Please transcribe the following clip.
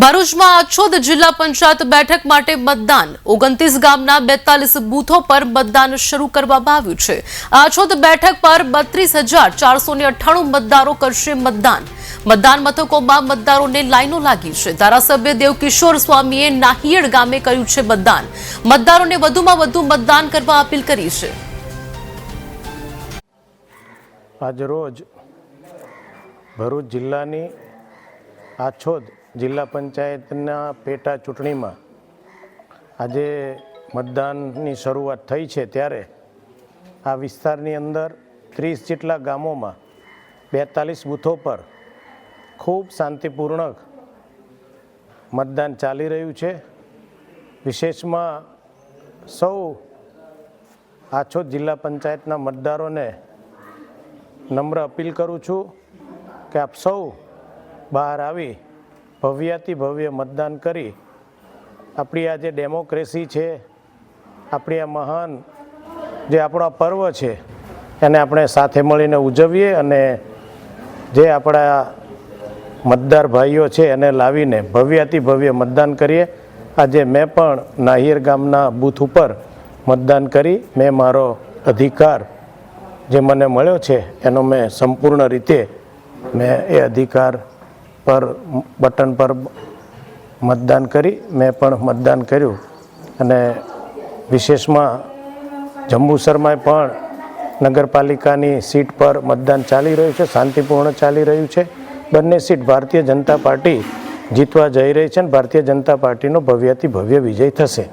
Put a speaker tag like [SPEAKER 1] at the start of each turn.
[SPEAKER 1] ભરૂચમાં અછોદ જિલ્લા પંચાયત બેઠક માટે મતદાન. ઓગણત્રીસ ગામના બેતાલીસ બૂથો પર મતદાન શરૂ કરવામાં આવ્યું છે. અછોદ બેઠક પર બત્રીસ હજાર ચારસો અઠ્ઠાણું મતદારો કરશે મતદાન. મતદાન મથકોમાં મતદારોને લાઈનો લાગી છે. ધારાસભ્ય દેવકિશોર સ્વામીએ નાહિયેડ ગામે કર્યું છે મતદાન. મતદારોને વધુમાં વધુ મતદાન કરવા અપીલ કરી છે.
[SPEAKER 2] આજરોજ ભરૂચ જિલ્લાની આછોદ જિલ્લા પંચાયતના પેટા ચૂંટણીમાં આજે મતદાનની શરૂઆત થઈ છે ત્યારે આ વિસ્તારની અંદર ત્રીસ જેટલા ગામોમાં બેતાલીસ બૂથો પર ખૂબ શાંતિપૂર્ણક મતદાન ચાલી રહ્યું છે. વિશેષમાં સૌ આછોદ જિલ્લા પંચાયતના મતદારોને નમ્ર અપીલ કરું છું કે આપ સૌ બહાર આવી ભવ્યાતિ ભવ્ય મતદાન કરી. આપણી આ જે ડેમોક્રેસી છે, આપણી આ મહાન જે આપણો પર્વ છે, એને આપણે સાથે મળીને ઉજવીએ અને જે આપણા મતદાર ભાઈઓ છે, એને લાવીને ભવ્યાતિ ભવ્ય મતદાન કરીએ. આજે મેં પણ નાહિર ગામના બૂથ ઉપર મતદાન કરી. મેં મારો અધિકાર જે મને મળ્યો છે, એનો મેં સંપૂર્ણ રીતે મેં એ અધિકાર પર બટન પર મતદાન કરી મેં પણ મતદાન કર્યું. અને વિશેષમાં જંબુસરમાં પણ નગરપાલિકાની સીટ પર મતદાન ચાલી રહ્યું છે, શાંતિપૂર્ણ ચાલી રહ્યું છે. બંને સીટ ભારતીય જનતા પાર્ટી જીતવા જઈ રહી છે અને ભારતીય જનતા પાર્ટીનો ભવ્યથી ભવ્ય વિજય થશે.